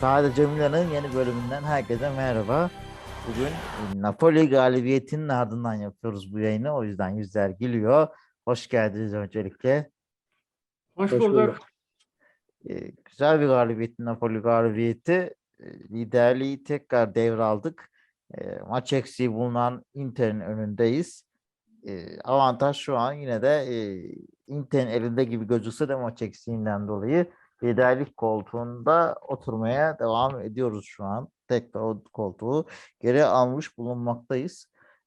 Sadece Milan'ın yeni bölümünden herkese merhaba. Bugün Napoli galibiyetinin ardından yapıyoruz bu yayını. O yüzden yüzler gülüyor. Hoş geldiniz öncelikle. Hoş, Hoş bulduk. bulduk. Ee, güzel bir galibiyet Napoli galibiyeti. Ee, liderliği tekrar devraldık. Ee, maç eksiği bulunan Inter'in önündeyiz. Ee, avantaj şu an yine de e, Inter'in elinde gibi gözükse de maç eksiğinden dolayı liderlik koltuğunda oturmaya devam ediyoruz şu an. Tekrar o koltuğu geri almış bulunmaktayız.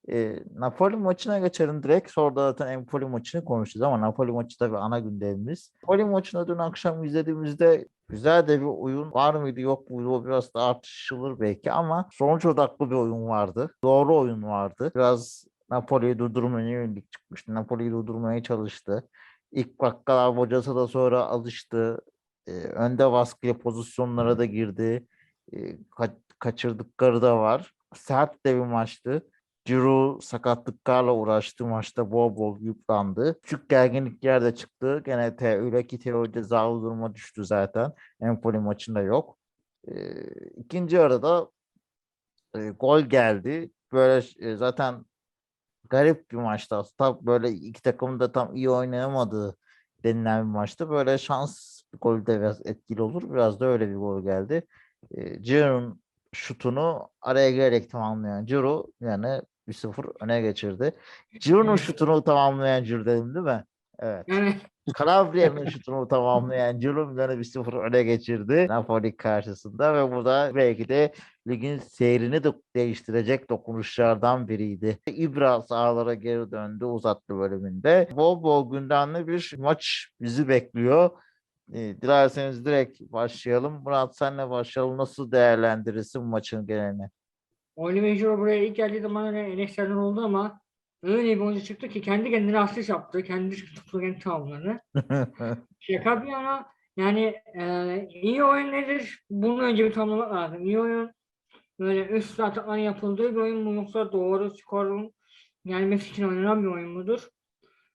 E, Napoli maçına geçelim direkt. Sonra da zaten Empoli maçını konuşacağız ama Napoli maçı tabii ana gündemimiz. Napoli maçını dün akşam izlediğimizde güzel de bir oyun var mıydı yok muydu biraz tartışılır belki ama sonuç odaklı bir oyun vardı. Doğru oyun vardı. Biraz Napoli'yi durdurmaya yönelik çıkmıştı. Napoli'yi durdurmaya çalıştı. İlk dakikalar hocası da sonra alıştı. E, önde baskıya pozisyonlara da girdi. E, ka- kaçırdıkları da var. Sert de bir maçtı. Ciro sakatlıklarla uğraştı maçta bol bol yıprandı. Küçük gerginlikler de çıktı. Gene te, öyle ki Teo cezalı duruma düştü zaten. Empoli maçında yok. Ee, ikinci arada e, gol geldi. Böyle e, zaten garip bir maçtı aslında. Böyle iki takım da tam iyi oynayamadığı denilen bir maçtı. Böyle şans golü de biraz etkili olur. Biraz da öyle bir gol geldi. E, Ciro'nun şutunu araya girerek tamamlayan Ciro yani 1-0 öne geçirdi. Ciro'nun Evet. şutunu tamamlayan Ciro dedim değil mi? Evet. Yani Calabria'nın şutunu tamamlayan Ciro Milan'ı 1-0 öne geçirdi Napoli karşısında ve bu da belki de ligin seyrini de değiştirecek dokunuşlardan biriydi. İbra sahalara geri döndü uzatlı bölümünde. Bol bol gündemli bir maç bizi bekliyor. E, dilerseniz direkt başlayalım. Murat senle başlayalım. Nasıl değerlendirirsin maçın genelini? Oli Mecuro buraya ilk geldiği zaman öyle oldu ama öyle bir oyuncu çıktı ki kendi kendine asist yaptı. Kendi çıktı kendi tamamladı. Şaka bir yana yani e, iyi oyun nedir? Bunu önce bir tanımlamak lazım. İyi oyun böyle üst atakların yapıldığı bir oyun mu yoksa doğru skorun gelmesi için oynanan bir oyun mudur?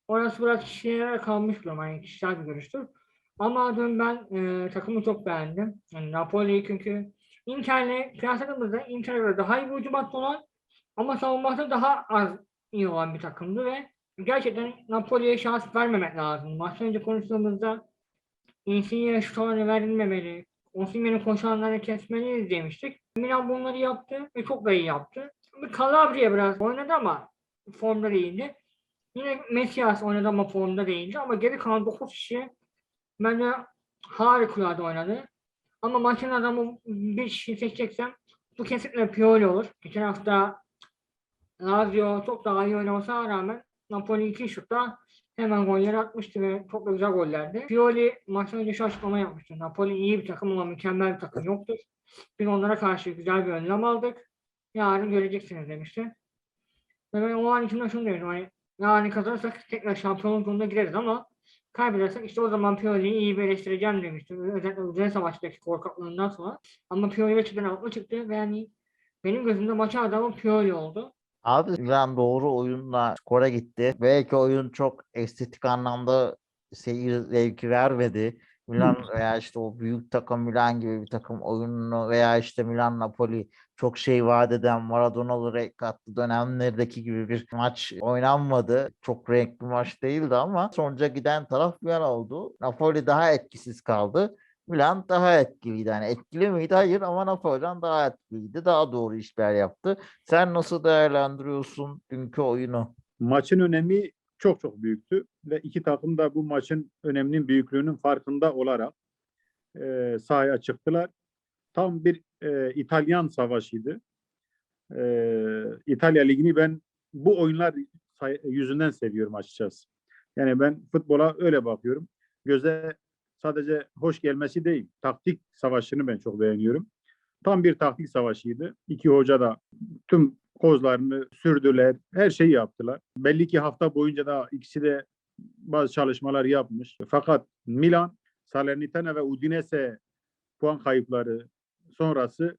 Orası biraz kişilere kalmış bir durum. Yani kişisel bir görüştür. Ama dün ben e, takımı çok beğendim. Yani Napoli'yi çünkü Inter'le kıyasladığımızda Inter'e daha iyi bir hücum hattı olan ama savunması daha az iyi olan bir takımdı ve gerçekten Napoli'ye şans vermemek lazım. Maçtan önce konuştuğumuzda Insigne'ye şut alanı verilmemeli, Osimhen'in koşanları kesmeliyiz demiştik. Milan bunları yaptı ve çok da iyi yaptı. Calabria biraz oynadı ama formda değildi. Yine Messias oynadı ama formda değildi ama geri kalan 9 kişi bence harikulade oynadı. Ama maçın adamı bir kişi seçeceksem bu kesinlikle Pioli olur. Geçen hafta Lazio çok daha iyi oynamasına rağmen Napoli iki şutta hemen golleri atmıştı ve çok da güzel gollerdi. Pioli maçtan önce şu açıklama yapmıştı. Napoli iyi bir takım ama mükemmel bir takım yoktur. Biz onlara karşı güzel bir önlem aldık. Yarın göreceksiniz demişti. Ve ben o an içimde şunu diyorum. Hani yarın kazanırsak tekrar şampiyonluk yoluna gireriz ama kaybedersek işte o zaman Pioli'yi iyi bir eleştireceğim demişti. Özellikle Uzun Savaş'taki korkaklığından sonra. Ama Pioli gerçekten haklı çıktı ve yani benim gözümde maçın adamı Pioli oldu. Abi Milan doğru oyunla skora gitti. Belki oyun çok estetik anlamda seyir zevki vermedi. Milan veya işte o büyük takım Milan gibi bir takım oyununu veya işte Milan Napoli çok şey vaat eden Maradona'lı renk attı dönemlerdeki gibi bir maç oynanmadı. Çok renkli maç değildi ama sonuca giden taraf Milan oldu. Napoli daha etkisiz kaldı. Milan daha etkiliydi. Yani etkili miydi? Hayır ama Napoli'den daha etkiliydi. Daha doğru işler yaptı. Sen nasıl değerlendiriyorsun dünkü oyunu? Maçın önemi çok çok büyüktü ve iki takım da bu maçın öneminin büyüklüğünün farkında olarak e, sahaya çıktılar. Tam bir e, İtalyan savaşıydı. E, İtalya Ligi'ni ben bu oyunlar yüzünden seviyorum açıkçası. Yani ben futbola öyle bakıyorum. Göze sadece hoş gelmesi değil, taktik savaşını ben çok beğeniyorum. Tam bir taktik savaşıydı. İki hoca da tüm kozlarını sürdüler, her şeyi yaptılar. Belli ki hafta boyunca da ikisi de bazı çalışmalar yapmış. Fakat Milan, Salernitana ve Udinese puan kayıpları sonrası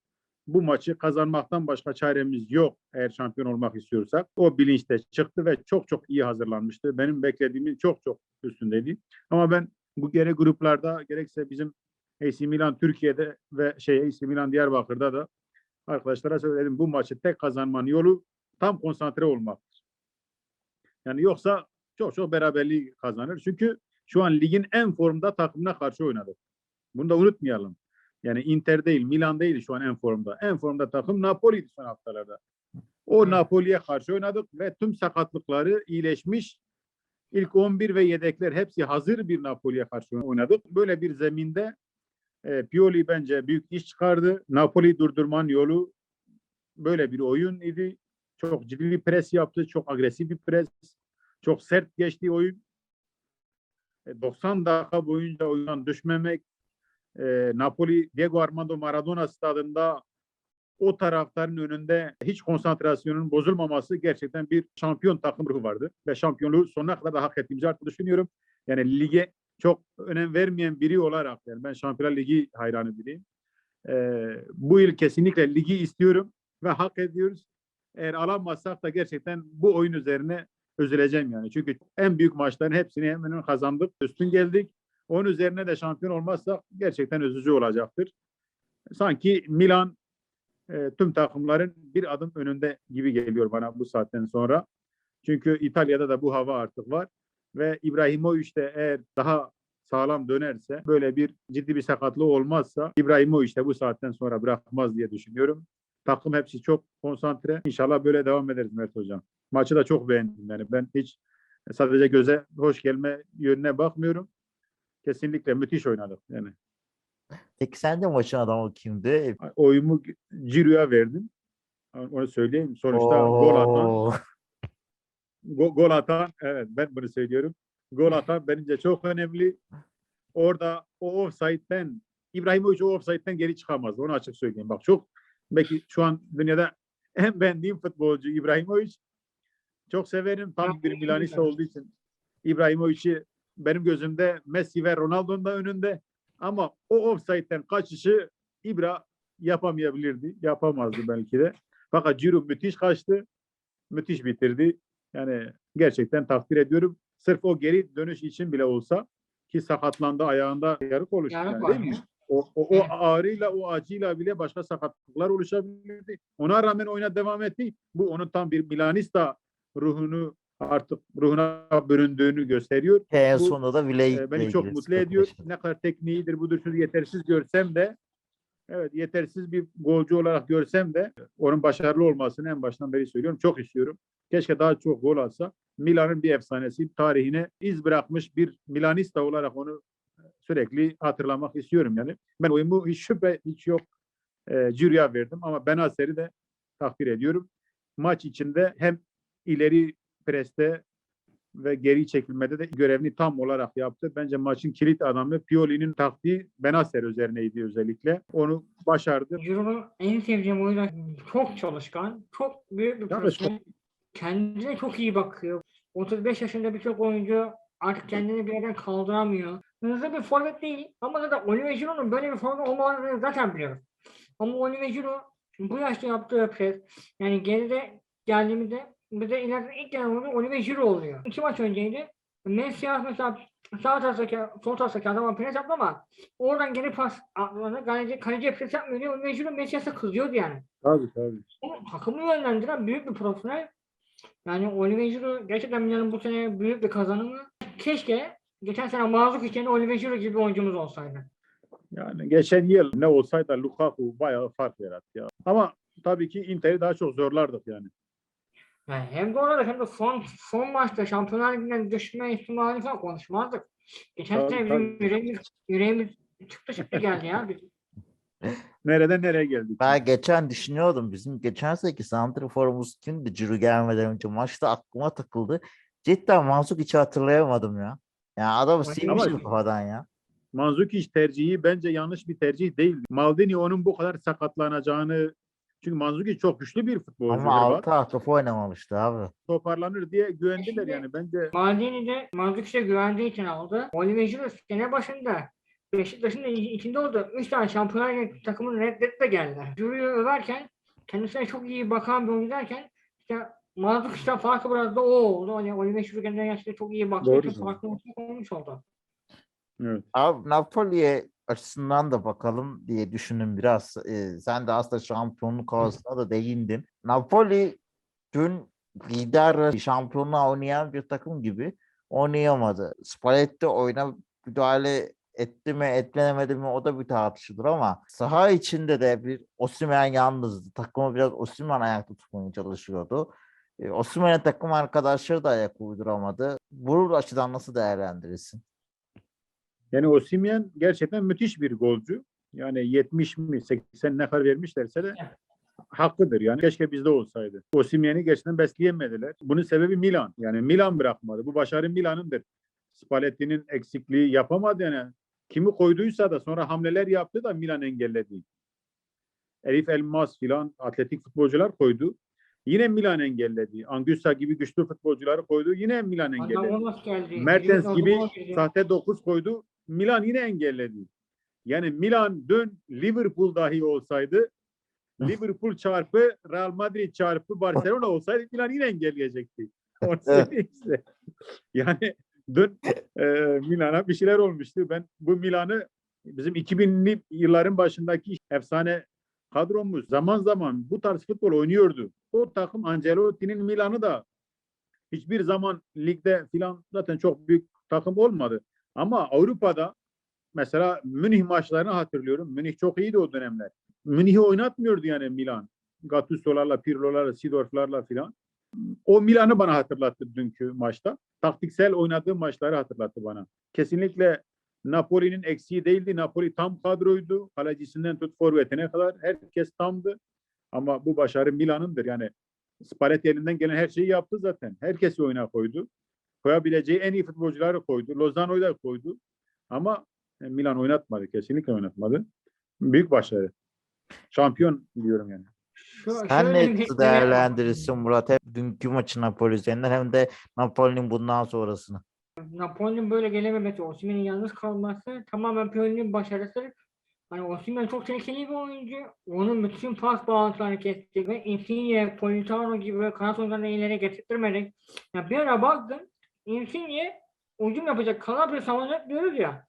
bu maçı kazanmaktan başka çaremiz yok eğer şampiyon olmak istiyorsak. O bilinçte çıktı ve çok çok iyi hazırlanmıştı. Benim beklediğimin çok çok üstündeydi. Ama ben bu gene gruplarda gerekse bizim AC Milan Türkiye'de ve şey AC Milan Diyarbakır'da da arkadaşlara söyledim bu maçı tek kazanmanın yolu tam konsantre olmaktır. Yani yoksa çok çok beraberliği kazanır. Çünkü şu an ligin en formda takımına karşı oynadık. Bunu da unutmayalım. Yani Inter değil, Milan değil şu an en formda. En formda takım Napoli'ydi son haftalarda. O. Napoli'ye karşı oynadık ve tüm sakatlıkları iyileşmiş. İlk 11 ve yedekler hepsi hazır bir Napoli'ye karşı oynadık. Böyle bir zeminde e, Pioli bence büyük iş çıkardı. Napoli durdurmanın yolu böyle bir oyun idi. Çok ciddi bir pres yaptı. Çok agresif bir pres. Çok sert geçti oyun. E, 90 dakika boyunca oyundan düşmemek. E, Napoli Diego Armando Maradona stadında o taraftarın önünde hiç konsantrasyonun bozulmaması gerçekten bir şampiyon takım ruhu vardı. Ve şampiyonluğu sonuna kadar da hak ettiğimizi artık düşünüyorum. Yani lige çok önem vermeyen biri olarak yani ben Şampiyonlar Ligi hayranı biriyim. Ee, bu yıl kesinlikle ligi istiyorum ve hak ediyoruz. Eğer alamazsak da gerçekten bu oyun üzerine üzüleceğim yani. Çünkü en büyük maçların hepsini hemen kazandık. Üstün geldik. Onun üzerine de şampiyon olmazsak gerçekten üzücü olacaktır. Sanki Milan e, tüm takımların bir adım önünde gibi geliyor bana bu saatten sonra. Çünkü İtalya'da da bu hava artık var ve İbrahimovic de eğer daha sağlam dönerse böyle bir ciddi bir sakatlığı olmazsa İbrahimovic de bu saatten sonra bırakmaz diye düşünüyorum. Takım hepsi çok konsantre. İnşallah böyle devam ederiz Mert Hocam. Maçı da çok beğendim yani. Ben hiç sadece göze hoş gelme yönüne bakmıyorum. Kesinlikle müthiş oynadık yani. Peki sence maçın adamı kimdi? Oyumu Ciro'ya verdim. Onu söyleyeyim. Sonuçta gol atan Oo. Go- gol atan, evet ben bunu söylüyorum. Gol atan bence çok önemli. Orada o offside'den, İbrahimovic o offside'den geri çıkamaz. Onu açık söyleyeyim. Bak çok, belki şu an dünyada en beğendiğim futbolcu İbrahimovic. Çok severim. Tam bir Milanista olduğu için İbrahimovic'i benim gözümde Messi ve Ronaldo'nun da önünde. Ama o offside'den kaçışı İbra yapamayabilirdi. Yapamazdı belki de. Fakat Ciro müthiş kaçtı. Müthiş bitirdi. Yani gerçekten takdir ediyorum. Sırf o geri dönüş için bile olsa ki sakatlandı ayağında yarık oluştu. Yarık yani, var değil mi? O, o, o ağrıyla o acıyla bile başka sakatlıklar oluşabilirdi. Ona rağmen oyuna devam etti. Bu onun tam bir Milanista ruhunu artık ruhuna büründüğünü gösteriyor. En Bu, sonunda da Viley Ee, beni çok mutlu ediyor. Ne kadar tekniğidir budur şudur yetersiz görsem de evet yetersiz bir golcü olarak görsem de onun başarılı olmasını en baştan beri söylüyorum. Çok istiyorum. Keşke daha çok gol atsa. Milan'ın bir efsanesi tarihine iz bırakmış bir Milanista olarak onu sürekli hatırlamak istiyorum yani. Ben oyumu hiç şüphe hiç yok. E, Ciro'ya verdim ama Benacer'i de takdir ediyorum. Maç içinde hem ileri preste ve geri çekilmede de görevini tam olarak yaptı. Bence maçın kilit adamı Pioli'nin taktiği Benacer üzerineydi özellikle. Onu başardı. Giroud'un en sevdiğim oyuncu çok çalışkan, çok büyük bir profesyonel. Kendine çok iyi bakıyor. 35 yaşında birçok oyuncu artık kendini bir yerden kaldıramıyor. Hızlı bir forvet değil ama zaten Oliver Giroud'un böyle bir forvet olmadığını zaten biliyoruz. Ama Oliver Giroud bu yaşta yaptığı pres, yani geride geldiğimizde bize ileride ilk oyuncu Oliver Giroud oluyor. İki maç önceydi. Messi mesela sağ taraftaki, sol taraftaki adama pres yaptı ama oradan geri pas atmadı. Kaleci, kaleciye pres yapmıyor diye Oliver Giroud Messi'ye kızıyordu yani. Tabii tabii. Ama takımı yönlendiren büyük bir profesyonel. Yani Oliver Giroud gerçekten Milan'ın bu sene büyük bir kazanımı. Keşke geçen sene Mazluk için Oliver Giroud gibi bir oyuncumuz olsaydı. Yani geçen yıl ne olsaydı Lukaku bayağı fark yarattı ya. Ama tabii ki Inter'i daha çok zorlardık yani. Yani hem de orada de son, son maçta Şampiyonlar Ligi'nden düşme ihtimali falan konuşmazdık. Geçen sene bizim yüreğimiz, yüreğimiz çıktı çıktı geldi ya. Nereden nereye geldik? Ben geçen düşünüyordum. Bizim geçen seneki santraforumuz kimdi? Ciro gelmeden önce maçta aklıma takıldı. Cidden Mansuk hiç hatırlayamadım ya. Yani adamı Ama- silmişim kafadan ya. Mandzukic tercihi bence yanlış bir tercih değil. Maldini onun bu kadar sakatlanacağını çünkü Mandzukic çok güçlü bir futbolcu. Ama altı hafta oynamamıştı abi. Toparlanır diye güvendiler Şimdi- yani. Bence Maldini de Mazlukic'e güvendiği için aldı. Oliver Giroud sene başında Beşiktaş'ın da içinde oldu. Üç tane Şampiyonlar Ligi takımını reddetti de geldi. Giroud'u överken kendisine çok iyi bakan bir oyuncu derken işte Mazlukic'ten farkı biraz da o oldu. Hani Oliver Giroud kendine gerçekten çok iyi baktığı Doğru için söylüyorsun. farklı olmuş oldu. evet. Abi Napoli'ye açısından da bakalım diye düşündüm biraz. Ee, sen de aslında şampiyonluk havasına da değindin. Napoli dün lider şampiyonluğa oynayan bir takım gibi oynayamadı. Spalletti oyuna müdahale etti mi etmenemedi mi o da bir tartışılır ama saha içinde de bir Osimhen yalnızdı. Takımı biraz Osimhen ayakta tutmaya çalışıyordu. E, Osimhen'e takım arkadaşları da ayak uyduramadı. Bu açıdan nasıl değerlendirirsin? Yani Osimhen gerçekten müthiş bir golcü. Yani 70 mi 80 ne kadar vermişlerse de hakkıdır. Yani keşke bizde olsaydı. Osimhen'i gerçekten besleyemediler. Bunun sebebi Milan. Yani Milan bırakmadı. Bu başarı Milan'ındır. Spalletti'nin eksikliği yapamadı yani. Kimi koyduysa da sonra hamleler yaptı da Milan engelledi. Elif Elmas filan atletik futbolcular koydu. Yine Milan engelledi. Anguissa gibi güçlü futbolcuları koydu. Yine Milan engelledi. Geldi. Mertens gibi sahte 9 koydu. Milan yine engelledi. Yani Milan dün Liverpool dahi olsaydı Liverpool çarpı Real Madrid çarpı Barcelona olsaydı Milan yine engelleyecekti. Size. Yani dün e, Milan'a bir şeyler olmuştu. Ben bu Milan'ı bizim 2000'li yılların başındaki efsane kadromuz zaman zaman bu tarz futbol oynuyordu. O takım Ancelotti'nin Milan'ı da hiçbir zaman ligde filan zaten çok büyük takım olmadı. Ama Avrupa'da mesela Münih maçlarını hatırlıyorum. Münih çok iyiydi o dönemler. Münih'i oynatmıyordu yani Milan. Gattuso'larla, Pirlo'larla, Sidorf'larla filan. O Milan'ı bana hatırlattı dünkü maçta. Taktiksel oynadığı maçları hatırlattı bana. Kesinlikle Napoli'nin eksiği değildi. Napoli tam kadroydu. Kalecisinden tut forvetine kadar herkes tamdı. Ama bu başarı Milan'ındır. Yani Spalletti elinden gelen her şeyi yaptı zaten. Herkesi oyuna koydu. Koyabileceği en iyi futbolcuları koydu. Lozano'yu da koydu. Ama e, Milan oynatmadı. Kesinlikle oynatmadı. Büyük başarı. Şampiyon diyorum yani. Şu- Sen ne değerlendirirsin Murat? Hem dünkü maçı Napoli üzerinden hem de Napoli'nin bundan sonrasını. Napoli'nin böyle gelememesi, Osimhen'in yalnız kalması tamamen Pioli'nin başarısı. Hani Osimhen çok tehlikeli bir oyuncu. Onun bütün pas bağlantılarını kesti ve Insigne, Politano gibi kanat oyuncularını ileri getirtmeyerek. Ya bir ara baktım, Insigne ucum yapacak Calabria savunacak diyoruz ya.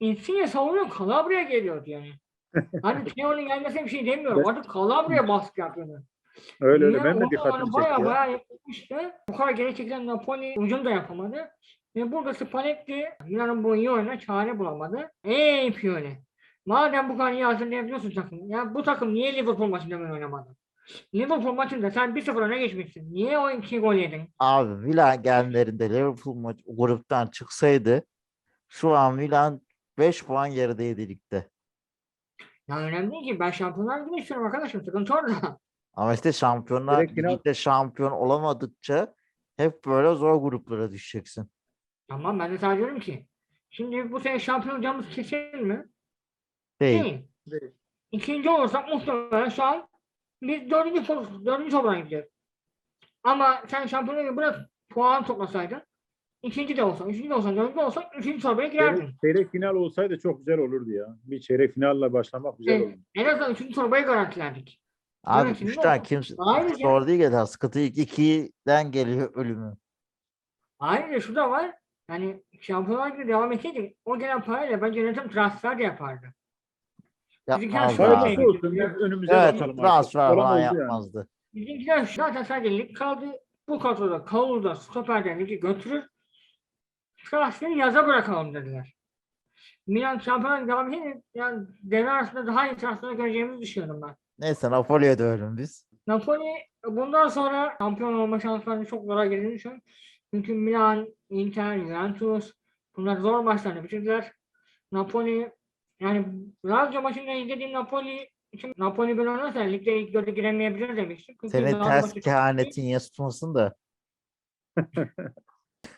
Insigne savunuyor, Calabria geliyordu yani. Hani Pioli'nin gelmesine bir şey demiyorum. Artık Calabria baskı yapıyordu. Öyle öyle. Ben de dikkatimi hani çekti. Baya ya. baya yapmıştı. Bu kadar geri çekilen Napoli ucum da yapamadı. Ve burada Spalletti Milan'ın bu iyi oyuna çare bulamadı. Ey Pioli. Madem bu kadar iyi hazırlayabiliyorsun takımı. Ya bu takım niye Liverpool maçında oynamadı? Liverpool maçında sen 1-0 öne geçmişsin. Niye o iki gol yedin? Abi Milan genlerinde Liverpool maç gruptan çıksaydı şu an Milan 5 puan gerideydi ligde. Ya önemli değil ki. Ben şampiyonlar gibi istiyorum arkadaşım. Sıkıntı orada. Ama işte şampiyonlar Direkt final- ligde şampiyon olamadıkça hep böyle zor gruplara düşeceksin. Tamam ben de sana diyorum ki. Şimdi bu sene şampiyon olacağımız kesin mi? Değil. Değil. Değil. İkinci olursak muhtemelen şu an biz dördüncü, poz- dördüncü toprağa gideceğiz. Ama sen şampiyonluğu bırak puan toplasaydın ikinci de olsan, üçüncü de olsan, dördüncü de olsan üçüncü torbaya girerdin. Çeyrek, çeyrek final olsaydı çok güzel olurdu ya. Bir çeyrek finalle başlamak güzel Evet. olurdu. En azından üçüncü torbayı garantilerdik. Abi şimdi üçten o- kimse Ayrıca- zor değil ya sıkıntı ilk ikiden geliyor ölümü. Ayrıca şu da var. Yani şampiyonlar gibi devam etseydik o gelen parayla bence yönetim transfer de yapardı. Bizimkiler Yapmaz şöyle değil. olsun. Biz önümüze Evet transfer falan oldu yani. yapmazdı. Bizimkiler zaten sadece lig kaldı. Bu kadroda Kavul'da stoperden ligi götürür. Transferi yaza bırakalım dediler. Milan şampiyonlar devam edince yani devre arasında daha iyi transfer göreceğimizi düşünüyorum ben. Neyse Napoli'ye dönelim biz. Napoli bundan sonra şampiyon olma şanslarını çok zora girdiğini düşünüyorum. Çünkü Milan, Inter, Juventus bunlar zor maçlarını bitirdiler. Napoli yani Lazio maçında izlediğim Napoli için Napoli böyle oynarsa ligde ilk dörde giremeyebilir demiştim. Çünkü Senin Lazio ters maçı çok kehanetin ya tutmasın da.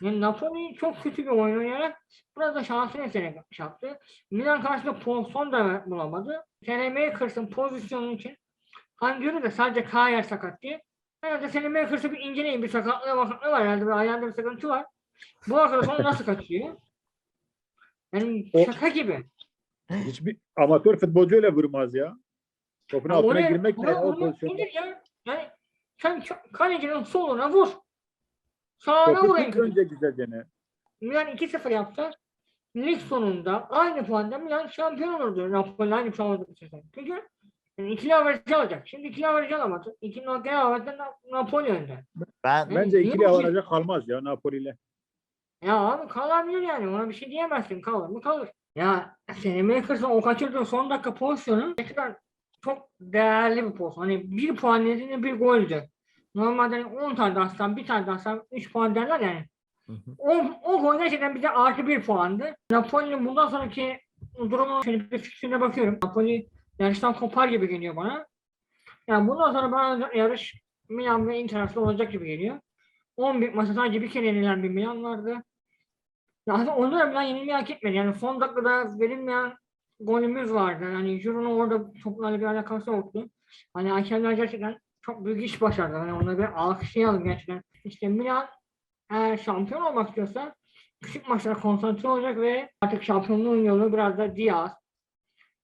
Yani Napoli çok kötü bir oyun oynayarak burada şansını eseri yaptı. Milan karşısında pozisyon da bulamadı. Senemakers'ın pozisyonu için Hangörü de sadece Kayer sakat diye. Herhalde Senemakers'ı bir inceleyin. Bir sakatlığı vakatlığı var. Herhalde bir ayağında bir sıkıntı var. Bu arkadaş onu nasıl kaçıyor? Yani O- şaka gibi. Hiçbir amatör futbolcu öyle vurmaz ya. Topun Ya altına oraya- girmek oraya ya o ya? Yani sen kalecinin soluna vur. Sağına Topu vurayım. tut önce güzelce ne. Milan 2-0 yaptı. lig sonunda aynı puanda Milan şampiyon olurdu. Napoli aynı puan bu sezon. Çünkü yani ikili averaj alacak. Şimdi ikili averaj alamadı. İki nokta averajda Na- Napoli önde. Ben Bence niye ikili avaraja kalmaz ya Napoli ile. Ya abi kalabilir yani. Ona bir şey diyemezsin. Kalır mı kalır. Ya Senemakers'ın o kaçırdığı son dakika pozisyonu gerçekten çok değerli bir pozisyon. Hani bir puan nedeniyle bir goldü. Normalde hani 10 tane de atsan, bir tane de atsan 3 puan derler yani. Hı hı. O, o gol gerçekten bize artı bir puandı. Napoli'nin bundan sonraki durumu şöyle bir fikrine bakıyorum. Napoli yarıştan kopar gibi geliyor bana. Yani bundan sonra bana yarış Milan ve Inter olacak gibi geliyor. 11 maçta sadece bir kere yenilen bir Milan vardı. Ya aslında onda da Milan yenilmeyi hak etmedi. Yani son dakikada verilmeyen golümüz vardı. Yani Giroud'un orada toplarla bir alakası yoktu. Hani hakemler gerçekten çok büyük iş başardı. Hani ona bir alkışlayalım gerçekten. İşte Milan eğer şampiyon olmak istiyorsa küçük maçlara konsantre olacak ve artık şampiyonluğun yolu biraz da Diaz,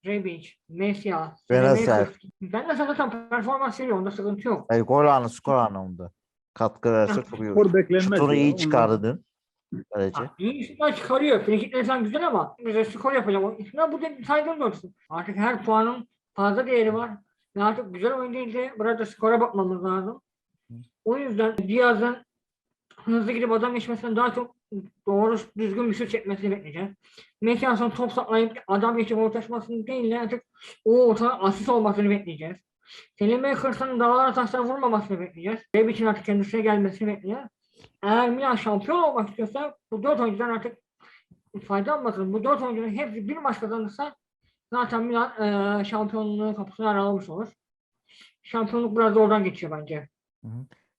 Rebic, Messias, Benacer. Ben de zaten performans veriyor. Onda sıkıntı yok. Yani gol anı, skor anlamında. Katkı verse çok. Skor beklenmez. Şutunu iyi çıkardı dün. Ha, İyi çıkarıyor. Frikikleri falan güzel ama bize skor yapacak. İşte bu saygın doğrusu. Artık her puanın fazla değeri var. Ve artık güzel oyun değil de burada skora bakmamız lazım. O yüzden Diaz'ın hızlı gidip adam geçmesinden daha çok doğru düzgün bir şut çekmesini bekleyeceğiz. Messias'ın top saklayıp adam geçip ortaşmasını değil de artık o ortada asist olmasını bekleyeceğiz. Selim Bakers'ın dağlara taşlara vurmamasını bekleyeceğiz. Rebic'in artık kendisine gelmesini bekleyeceğiz. Eğer Milan şampiyon olmak istiyorsa bu dört oyuncudan artık faydalanmasın. Bu dört oyuncunun hepsi bir maç kazanırsa zaten Milan eee şampiyonluğu kapısını aralamış olur. Şampiyonluk biraz da oradan geçiyor bence. Hı.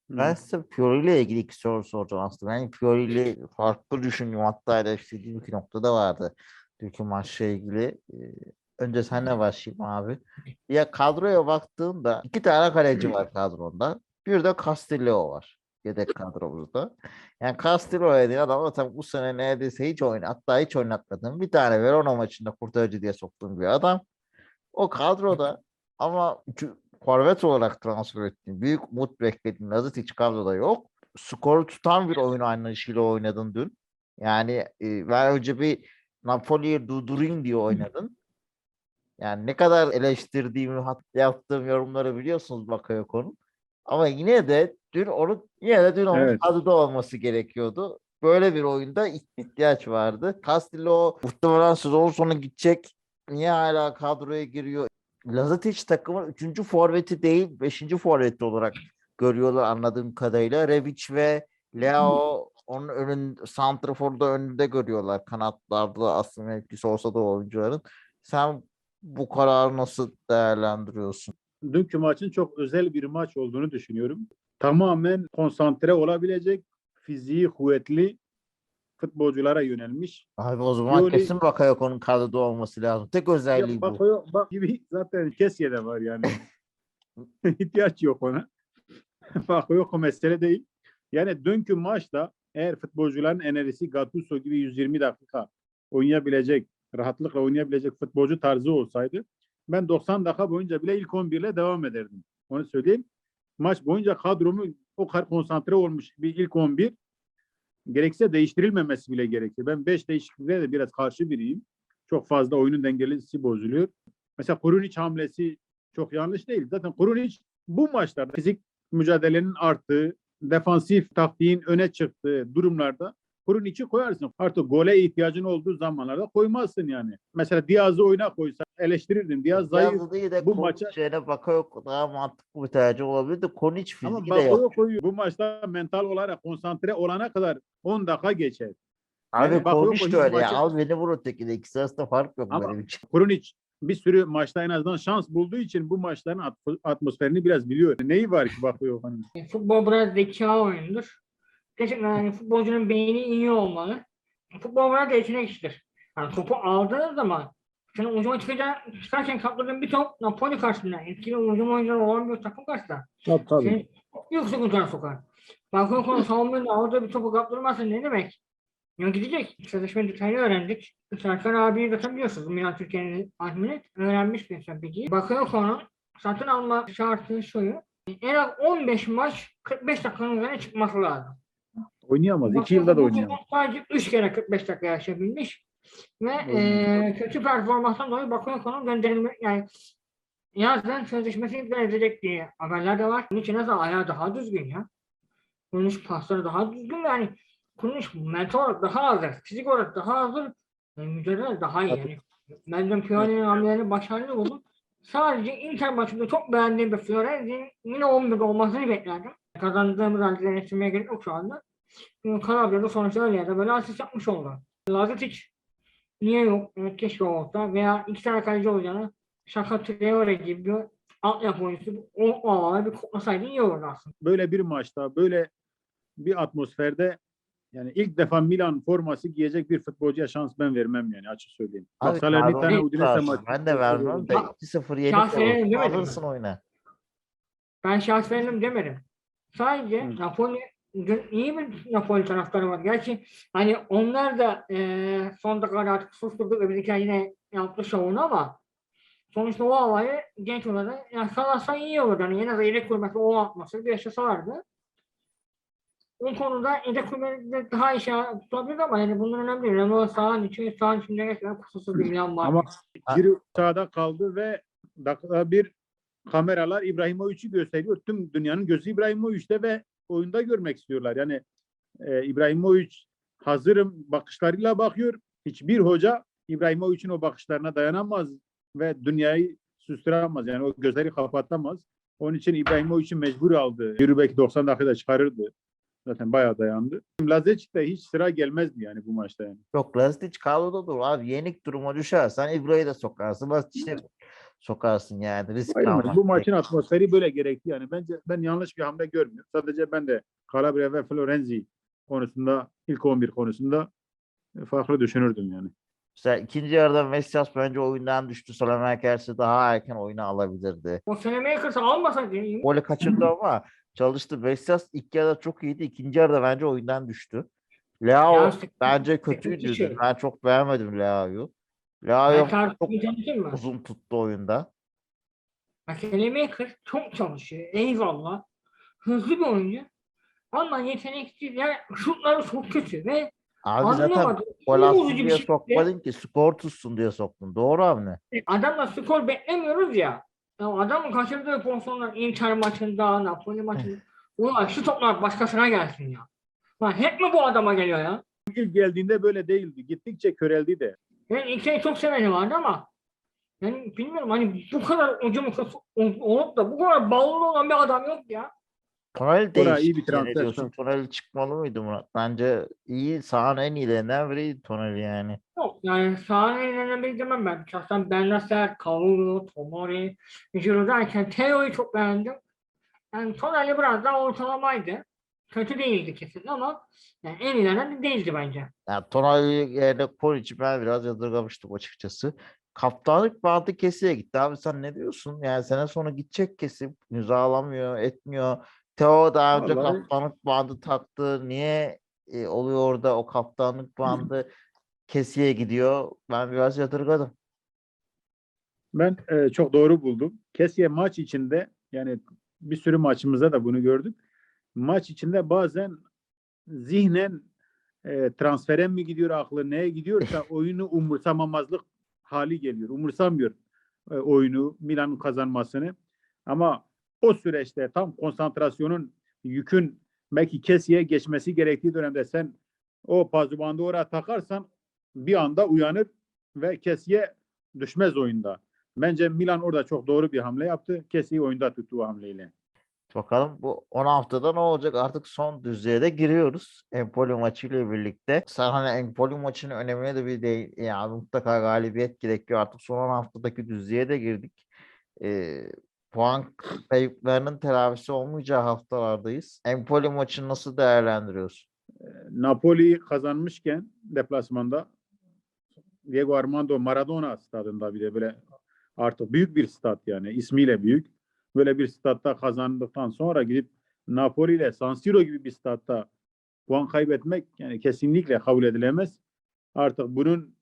Ben size Fiori ile ilgili iki soru soracağım aslında. Ben Fiori ile farklı düşünüyorum. Hatta eleştirdiğim iki nokta da vardı. Dünkü maçla ilgili. Ee, Önce senle başlayayım abi. Ya kadroya baktığımda iki tane kaleci var kadronda. Bir de Castillo var. Yedek kadromuzda. Yani Castillo dediğin adam zaten bu sene neredeyse hiç oyun hatta hiç oynatmadım. Bir tane Verona maçında kurtarıcı diye soktuğum bir adam. O kadroda ama forvet olarak transfer ettiğim, büyük umut beklediğim Lazic kadroda yok. Skoru tutan bir oyun anlayışıyla oynadın dün. Yani e, önce bir Napoli'yi durdurayım diye oynadın. Yani ne kadar eleştirdiğimi, hat- yaptığım yorumları biliyorsunuz Bakayoko'nun. Ama yine de dün onu yine de dün onun Evet. kadroda olması gerekiyordu. Böyle bir oyunda ihtiyaç vardı. Castillo muhtemelen sezon sonu gidecek. Niye hala kadroya giriyor? Lazic takımın 3. forveti değil 5. forveti olarak görüyorlar anladığım kadarıyla. Rebic ve Leo onun önün santraforda önünde görüyorlar. Kanatlarda aslında mevkisi olsa da oyuncuların. Sen bu kararı nasıl değerlendiriyorsun? Dünkü maçın çok özel bir maç olduğunu düşünüyorum. Tamamen konsantre olabilecek, fiziği kuvvetli futbolculara yönelmiş. Abi o zaman Pioli- kesin Bakayoko'nun kadroda olması lazım. Tek özelliği Ya bu. Bak, gibi zaten Kesya'da var yani. İhtiyaç yok ona. Bak yok o mesele değil. Yani dünkü maçta eğer futbolcuların enerjisi Gattuso gibi 120 dakika oynayabilecek, rahatlıkla oynayabilecek futbolcu tarzı olsaydı ben 90 dakika boyunca bile ilk 11 ile devam ederdim. Onu söyleyeyim. Maç boyunca kadromu o kadar konsantre olmuş bir ilk 11 gerekse değiştirilmemesi bile gerekir. Ben 5 değişikliklere de biraz karşı biriyim. Çok fazla oyunun dengelisi bozuluyor. Mesela Kurunic hamlesi çok yanlış değil. Zaten Kurunic bu maçlarda fizik mücadelenin arttığı, defansif taktiğin öne çıktığı durumlarda Kurunic'i koyarsın. Artık gole ihtiyacın olduğu zamanlarda koymazsın yani. Mesela Diaz'ı oyuna koysa eleştirirdim. Diaz zayıf. Bu bu maça- maça Bakayoko daha mantıklı bir tercih olabilir de Konic Ama fiziği de yok. Bako'yu koyuyor. Bu maçta mental olarak konsantre olana kadar 10 dakika geçer. Abi Yani Konic de öyle ya. maçı- Al beni vur ötekine. İkisi arasında fark yok Ama- benim için. Kurunic bir sürü maçta en azından şans bulduğu için bu maçların at- atmosferini biraz biliyor. Neyi var ki? Yani Futbol biraz zeka oyunudur. Gerçekten yani futbolcunun beyni iyi olmalı. Futbol biraz da yetenek işidir. Yani topu aldığın zaman senin ucuma çıkacağın, çıkarken kaptırdığın bir top Napoli karşısında etkili ucum oyuncuları olan bir takım karşısında. Tabii Seni çok büyük sıkıntılar sokar. Bakın konu savunmanın aldığı bir topu kaptırmazsa ne demek? Ya gidecek. Sözleşme detayını öğrendik. Serkan abiyi zaten biliyorsunuz. Milan Türkiye'nin admini öğrenmiş bir insan bilgi. Bakıyor konu satın alma şartı şuyu. En az 15 maç 45 dakikanın üzerine çıkması lazım. Oynayamaz. İki Bakıyor yılda da oynayamaz. Sadece 3 kere 45 dakika yaşayabilmiş. Ve eee, kötü performanstan dolayı Bakuyako'nun gönderilme yani yazdan sözleşmesi iptal edecek diye haberler de var. Bunun için nasıl ayağı daha düzgün ya. İçin pasları daha düzgün yani için mental olarak daha hazır, fizik olarak daha hazır, yani mücadele daha iyi yani. Bence Fiorentina'nın hamlelerini başarılı buldum. Sadece Inter maçında çok beğendiğim bir Fiorentina'nın yine 11'de olmasını beklerdim. Kazandığımız halde eleştirmeye gerek yok şu anda. Çünkü Calabria'da sonuçta öyle ya da böyle asist yapmış oldu. Lazetic niye yok? Evet, keşke olsa. Veya iki tane kaleci olacağını Şaka Traore gibi bir altyapı oyuncusu o, o alana bir koklasaydı iyi olurdu aslında. Böyle bir maçta, böyle bir atmosferde yani ilk defa Milan forması giyecek bir futbolcuya şans ben vermem yani açık söyleyeyim. Bak Salernitana Udinese maçı. Ben de vermem de Ha, 2-0 yenik şans verelim alırsın, demedim mi? alırsın oyuna. Ben şans verelim demedim. Sadece. Napoli iyi bir Napoli taraftarı var. Gerçi hani onlar da eee son dakikada artık susturdu ve bizimkiler yine yaptı şovunu ama sonuçta o havayı genç olarak yani salasa iyi olur. Yani en az yedek kulübesi o atması bir yaşasalardı. O konuda yedek kulübesi daha işe tutabilir ama yani bunun önemli değil. Olan sahanın içi sahanın içinde gerçekten kusursuz bir Milan var. Ama Giroud sahada kaldı ve dakika bir kameralar İbrahimovic'i gösteriyor. Tüm dünyanın gözü İbrahimovic'te ve oyunda görmek istiyorlar. Yani e, İbrahimovic hazırım bakışlarıyla bakıyor. Hiçbir hoca İbrahimovic'in o bakışlarına dayanamaz ve dünyayı susturamaz. Yani o gözleri kapatamaz. Onun için İbrahimovic'i mecbur aldı. Yürü belki 90 dakikada çıkarırdı. Zaten bayağı dayandı. Lazecik'te hiç sıra gelmezdi yani bu maçta yani. Yok Lazic kadroda dur abi. Yenik duruma düşersen İbro'yu da sokarsın. Lasic'i sokarsın yani. Risk Hayır, almak bu maçın atmosferi böyle gerekti yani. Bence ben yanlış bir hamle görmüyorum. Sadece ben de Calabria ve Florenzi konusunda ilk 11 konusunda e, farklı düşünürdüm yani. Mesela ikinci yarıda Messias bence oyundan düştü. Salamerkers'i daha erken oyuna alabilirdi. O Senemakers'ı almasaydı iyi. Golü kaçırdı ama çalıştı. Messias ilk yarıda çok iyiydi. İkinci yarıda bence oyundan düştü. Leao Ya bence kötüydü. şey. Ben çok beğenmedim Leao'yu. Leao Ben çok mı? uzun tuttu oyunda. Bak Maker çok çalışıyor. Eyvallah. Hızlı bir oyuncu. Ama yeteneksiz. Yani şutları çok kötü ve Abi zaten anlamadım. gol İyi atsın bir diye şekilde- sokmadın ki. Skor tutsun diye soktun. Doğru hamle. Adamla skor beklemiyoruz ya. ya adamın kaçırdığı pozisyonlar Inter maçında, Napoli maçında. Ulan şu toplar başkasına gelsin ya. Lan hep mi bu adama geliyor ya? İlk geldiğinde böyle değildi. Gittikçe köreldi de. Ben ilk çok seveni vardı ama yani bilmiyorum hani bu kadar mukası olup da bu kadar ballı olan bir adam yok ya. Tonali Oraya iyi değişti. bir transfer diyorsun? şu. Tonali çıkmalı mıydı Murat? Bence iyi. Sahanın en iyilerinden biriydi Tonali yani. Yok yani sahnelerine bir demem ben. Şahsen Ben Nasser, Kavulu, Tomori, Giroud derken Teo'yu çok beğendim. Yani Tonali biraz daha ortalamaydı. Kötü değildi kesin ama yani en iyilerinden de değildi bence. Yani Tonali yerine Koric'i ben biraz yadırgamıştım açıkçası. Kaptanlık bandı kesiye gitti. Abi sen ne diyorsun? Yani sene sonu gidecek kesim. İmzalamıyor, etmiyor. Teo daha önce Vallahi- kaptanlık bandı taktı. Niye e, oluyor orada o kaptanlık bandı kesiye gidiyor? Ben biraz yadırgadım. Ben e, çok doğru buldum. Kesye maç içinde yani bir sürü maçımızda da bunu gördük. Maç içinde bazen zihnen e, transfere mi gidiyor aklı neye gidiyorsa oyunu umursamamazlık hali geliyor. Umursamıyor e, oyunu Milan'ın kazanmasını. Ama o süreçte tam konsantrasyonun yükün belki Kesye'ye geçmesi gerektiği dönemde sen o pazubandı oraya takarsan bir anda uyanır ve Kesye düşmez oyunda. Bence Milan orada çok doğru bir hamle yaptı. Kesye'yi oyunda tuttu o hamleyle. Bakalım bu 10 haftada ne olacak? Artık son düzlüğe de giriyoruz. Empoli maçıyla birlikte. Sen hani Empoli maçının önemine de bir de yani mutlaka galibiyet gerekiyor. Artık son 10 haftadaki düzlüğe de girdik. Ee, puan kayıplarının telafisi olmayacağı haftalardayız. Empoli maçını nasıl değerlendiriyorsun? Napoli kazanmışken deplasmanda Diego Armando Maradona stadında bir de böyle artık büyük bir stat yani ismiyle büyük. Böyle bir statta kazandıktan sonra gidip Napoli ile San Siro gibi bir statta puan kaybetmek yani kesinlikle kabul edilemez. Artık bunun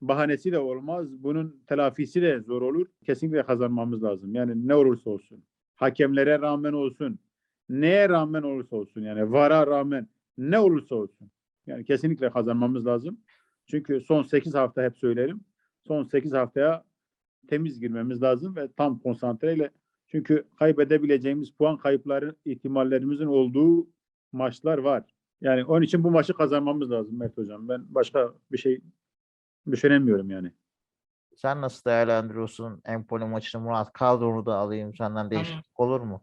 bahanesi de olmaz. Bunun telafisi de zor olur. Kesinlikle kazanmamız lazım. Yani ne olursa olsun. Hakemlere rağmen olsun. Neye rağmen olursa olsun. Yani vara rağmen ne olursa olsun. Yani kesinlikle kazanmamız lazım. Çünkü son 8 hafta hep söylerim. Son 8 haftaya temiz girmemiz lazım ve tam konsantreyle çünkü kaybedebileceğimiz puan kayıpları ihtimallerimizin olduğu maçlar var. Yani onun için bu maçı kazanmamız lazım Mert Hocam. Ben başka bir şey düşünemiyorum yani. Sen nasıl değerlendiriyorsun Empoli maçını Murat? Kadronu da alayım senden değişiklik olur mu?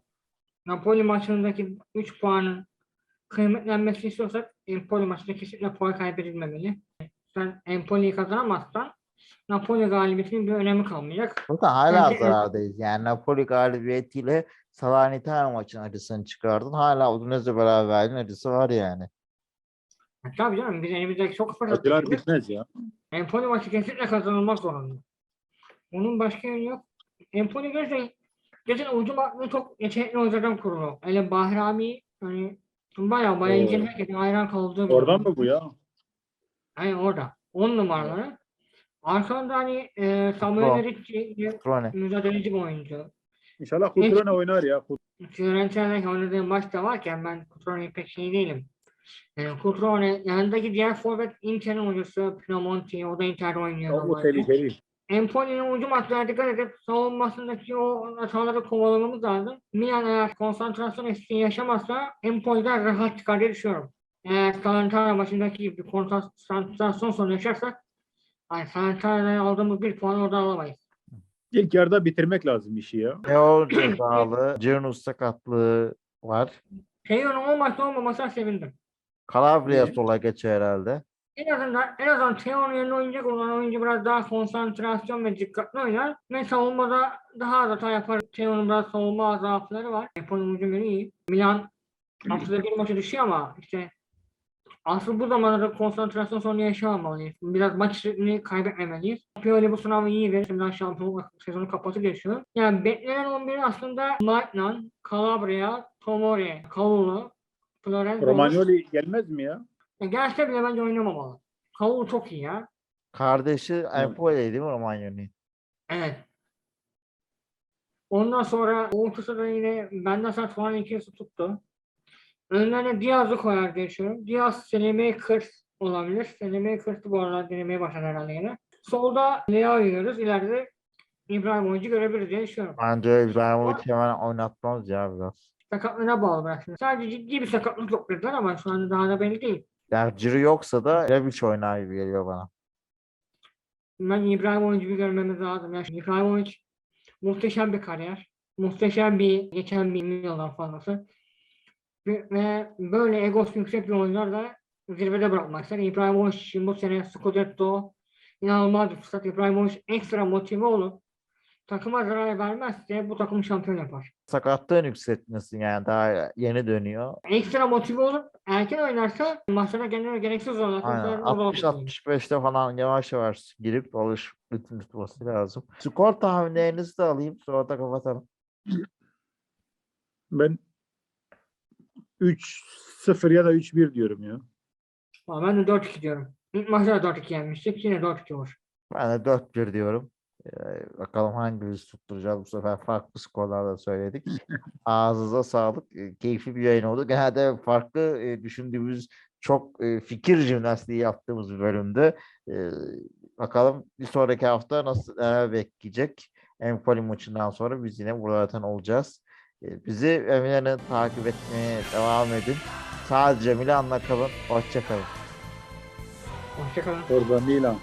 Napoli maçındaki 3 puanın kıymetlenmesini istiyorsak Empoli maçında kesinlikle puan kaybedilmemeli. Sen Empoli'yi kazanamazsan Napoli galibiyetinin bir önemi kalmayacak. Zaten hala Bence- zarardayız. Yani Napoli galibiyetiyle Salernitana maçın acısını çıkardın. Hala Udinese beraberliğin acısı var yani. Ya Tabii canım biz elimizdeki çok fırsat Acılar bitmez ya. Empoli maçı kesinlikle kazanılmak zorunda. Onun başka yönü yok. Empoli gerçekten geçen ucu baktığı çok yetenekli oyunculardan kurulu. Hele Bahrami hani bayağı bayağı Oo. ilgili herkesin hayran kaldığı bir Oradan mı bu ya? Aynen orada. 10 numaraları. Arkanda hani e. Samuel Ricci mücadeleci bir oyuncu. İnşallah Kutrone oynar ya. Fiorentina'daki oynadığı maçta varken ben Cutrone'ye pek şey değilim. Yani Cutrone yanındaki diğer forvet Inter'in oyuncusu Pinamonti. O da Inter'de oynuyor. Çok normalde. tehlikeli. Empoli'nin ucu maçlara dikkat edip savunmasındaki o hataları kovalamamız lazım. Milan eğer konsantrasyon eksikliği yaşamazsa Empoli'den rahat çıkar diye düşünüyorum. Eğer Salernitana maçındaki gibi bir konsantrasyon sorunu yaşarsak yani Salernitana'dan aldığımız bir puan orada alamayız. İlk yarıda bitirmek lazım işi ya. Leo cezalı. Cernus sakatlığı var. Teo'nun o maçta olmamasına sevindim. Calabria sola geçiyor herhalde. En azından en azından Teo'nun yerine oynayacak olan oyuncu biraz daha konsantrasyon ve dikkatli oynar ve savunmada daha az hata yapar. Teo'nun biraz savunma zaafları var. Empoli'nin hücumları iyi. Milan haftada bir maçı düşüyor ama işte asıl bu zamanda konsantrasyon sorunu yaşamamalıyız. Biraz maç ritmini kaybetmemeliyiz. Pioli bu sınavı iyi verir. Şimdiden şampiyonluk sezonu kapatır düşünüyorum. Yani beklenen 11 aslında Maitland, Calabria, Tomori, Kalulu, Florenzo. Romagnoli gelmez mi ya? Ya Gelse bile bence oynamamalı. Kalulu çok iyi ya. Kardeşi Empoli değil mi Romagnoli? Evet. Ondan sonra ortası da yine benden sonra Turan ikisi tuttu. Önlerine Diaz'ı koyar diye düşünüyorum. Diaz Seleme Kırs olabilir. Seleme Kırs'ı bu aralar denemeye başladı herhalde yine. Solda Leao yiyoruz. İleride İbrahim Oyuncu görebiliriz diye düşünüyorum. Bence İbrahimovic hemen oynatmaz ya biraz. Sakatlığına bağlı bırak şimdi. Sadece ciddi bir sakatlık yok dediler ama şu anda daha da belli değil. Yani Ciro yoksa da Rebic oynar gibi geliyor bana. Ben İbrahim Oyuncu'yu görmemiz lazım. Yani İbrahim Oyuncu muhteşem bir kariyer. Muhteşem bir geçen bir yıldan fazlası. Ve, böyle egosu yüksek bir oyuncular da zirvede bırakmak ister. İbrahim Oyuncu bu sene Scudetto inanılmaz bir fırsat. İbrahim Oyuncu ekstra motive olup takıma zarar vermezse bu takım şampiyon yapar. Sakatlığın yükseltmesin yani daha yeni dönüyor. Ekstra motive olup erken oynarsa maçlara kendini gereksiz. Aynen 60-65'te falan yavaş yavaş girip alış ritim tutması lazım. Skor tahminlerinizi de alayım sonra da kapatalım. Ben 3-0 ya da 3-1 diyorum ya. Ben de 4-2 diyorum. İlk maçta da 4-2 yenmiştik. Yine 4-2 olur. Ben de 4-1 diyorum. Ee, bakalım hangimizi tutturacağız bu sefer farklı skorlarla söyledik. Ağzınıza sağlık. Ee, Keyifli bir yayın oldu. Genelde farklı e, düşündüğümüz çok e, fikir jimnastiği yaptığımız bir bölümde. Ee, bakalım bir sonraki hafta nasıl neler bekleyecek. Empoli maçından sonra biz yine burada olacağız. Ee, bizi Emine'nin takip etmeye devam edin. Sadece Milan'la kalın. Hoşçakalın. Hoşçakalın. Orada Milan.